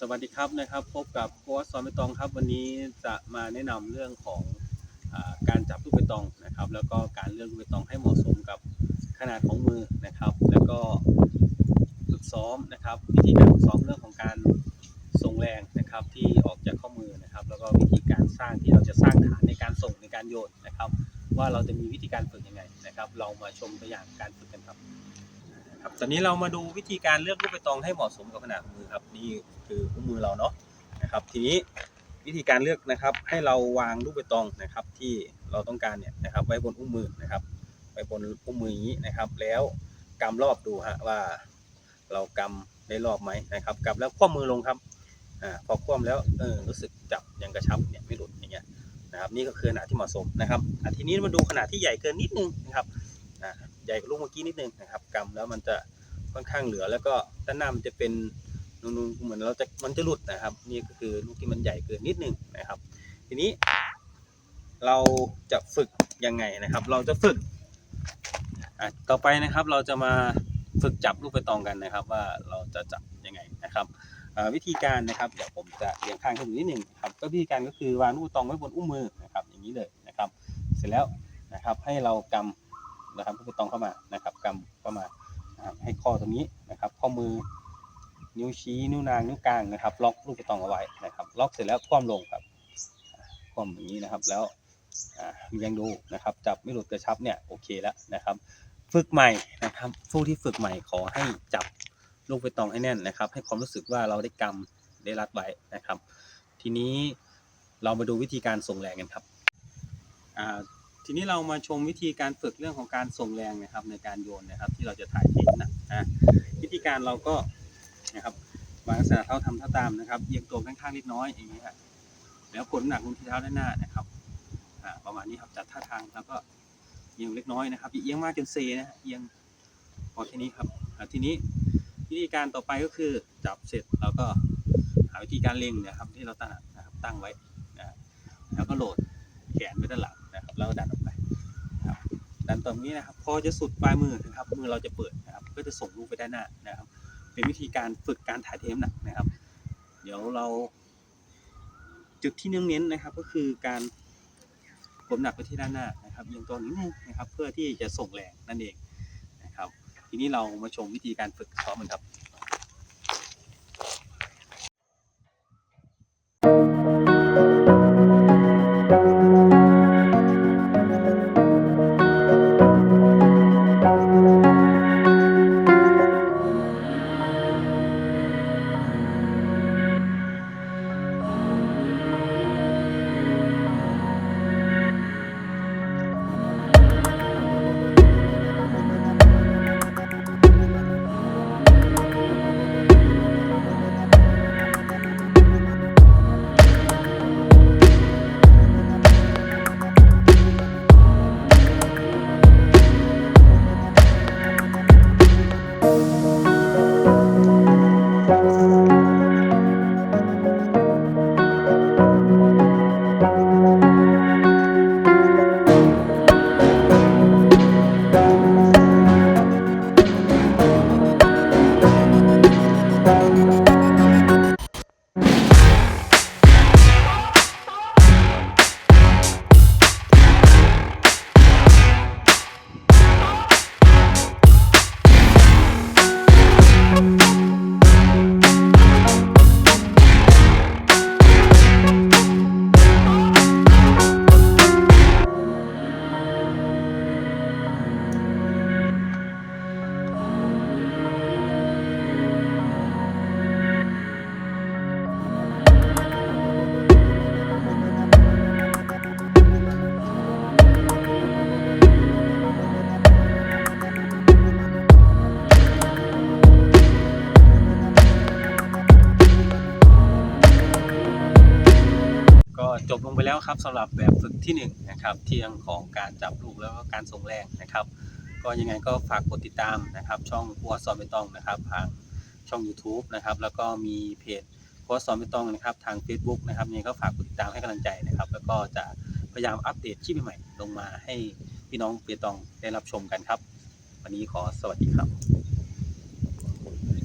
สวัสดีครับนะครับ พบกับโค้ชสอนใบตองครับ วันนี้จะมาแนะนำเรื่องของอการจับลูกใบตองนะครับ แล้วก็การเลือกลูกใบตองให้เหมาะสมกับขนาดของมือนะครับ แล้วก็ฝึกซ้อมนะครับ วิธีการฝึกซ้อมเรื่องของการส่งแรงนะครับที่ออกจากข้อมือนะครับ แล้วก็วิธีการสร้างที่เราจะสร้างฐานในการส่งในการโยนนะครับ ว่าเราจะมีวิธีการฝึกยังไงนะครับ เรามาชมตัวอย่างการฝึกกันครับ ครับตอนนี้เรามาดูวิธีการเลือกลูกใบตองให้เหมาะสมกับขนาดมือครับนี่คือคู่มือเราเนาะนะครับ ทีนี้วิธีการเลือกนะครับ ให้เราวางลูกใบตองนะครับ ที่เราต้องการเนี่ยนะครับ ไว้บนอุ้งมือนะครับ ไว้บนอุ้งมืออย่างนี้นะครับ แล้วกำรอบดูฮะว่า เรากำได้รอบไหมนะครับกำแล้วคว่ำมือลงครับอ่าพอคว่ำแล้วเออรู้สึกจับยังกระชับเนี่ยไม่หลุดอย่างเงี้ยนะครับ นี่ก็คือขนาดที่เหมาะสมนะครับอะทีนี้มาดูขนาดที่ใหญ่เกินนิดนึงนะครับอ่า ใหญ่กว่าลูกเมื่อกี้นิดนึงนะครับกำแล้วมันจะค่อนข้างเหลือแล้วก็ด้านหน้ามันจะเป็นนูนๆเหมือนเราจะมันจะหลุดนะครับ นี่ก็คือลูกที่มันใหญ่เกินนิดนึงนะครับ ทีนี้ เราจะฝึกยังไงนะครับ เราจะฝึกต่อไปนะครับเราจะมาฝึกจับลูกไปตองกันนะครับ ว่าเราจะจับยังไงนะครับวิธีการนะครับเดี๋ยวผมจะเรียงข้างให้ดูนิดหนึ่งครับก็วิธีการก็คือวางลูกตองไว้บนอุ้งมือนะครับ อย่างนี้เลยนะครับ เสร็จแล้วนะครับให้เรากำ นะครับลูกตองเข้ามานะครับกำเข้ามานะครับให้ข้อตรงนี้นะครับ ข้อมือนิ้วชี้นิ้วนางนิ้วกลางนะครับ ล็อกลูกตองเอาไว้นะครับ ล็อกเสร็จแล้วคว่ำลงครับคว่ำอย่างนี้นะครับ แล้วอ่าเลี้ยงดูนะครับ จับไม่หลุดกระชับเนี่ยโอเคแล้วนะครับ ฝึกใหม่นะครับผู้ที่ฝึกใหม่ขอให้จับลูกไปตองให้แน่นนะครับ ให้ความรู้สึกว่าเราได้กำได้รัดไว้นะครับ ทีนี้เรามาดูวิธีการส่งแรงกันครับ ทีนี้เรามาชมวิธีการฝึกเรื่องของการส่งแรงนะครับในการโยนนะครับ ที่เราจะถ่ายทน้ำหนักนะวิธีการเราก็นะครับวางลักษณะเท้าทำเท้าตามนะครับเอียงตัวข้างๆนิดน้อยอย่างนี้ครับแล้วกดน้ำหนักลงที่เท้าด้านหน้านะครับอ่าประมาณนี้ครับจัดท่าทางแล้วก็เอียงเล็กน้อยนะครับอีเอียงมากจนเซนะเอียงพอแค่นี้ครับทีนี้วิธีการต่อไปก็คือจับเสร็จเราก็หาวิธีการเล็งนะครับที่เราตั้งนะครับตั้งไว้นะแล้วก็โหลดแขนไว้ด้านหลัง แล้วดันออกไปครับดันตรงนี้นะครับพอจะสุดปลายมือนะครับมือเราจะเปิดนะครับก็จะส่งลูกไปด้านหน้านะครับ เป็นวิธีการฝึกการถ่ายเทน้ำหนักนะครับ เดี๋ยวเรา จุดที่เน้นๆนะครับ ก็คือการกดหนักไปที่ด้านหน้านะครับเอียงตัวนิดนึงนะครับ เพื่อที่จะส่งแรงนั่นเองนะครับ ทีนี้เรามาชมวิธีการฝึกซ้อมกันครับ จบลงไปแล้วครับสำหรับแบบฝึกที่1นงนะครับที่เรื่องของการจับลูกแล้วก็การส่งแรงนะครับ ก็ยังไงก็ฝากกดติดตามนะครับ ช่องครัวสอนไม่ต้องนะครับทางช่อง YouTube นะครับแล้วก็มีเพจครัวสอนไม่ต้องนะครับทาง Facebook นะครับยังไงก็ฝากกดติดตามให้กำลังใจนะครับ แล้วก็จะพยายามอัปเดตคลิปใหม่ๆลงมาให้พี่น้องเปียตองได้รับชมกันครับ วันนี้ขอสวัสดีครับ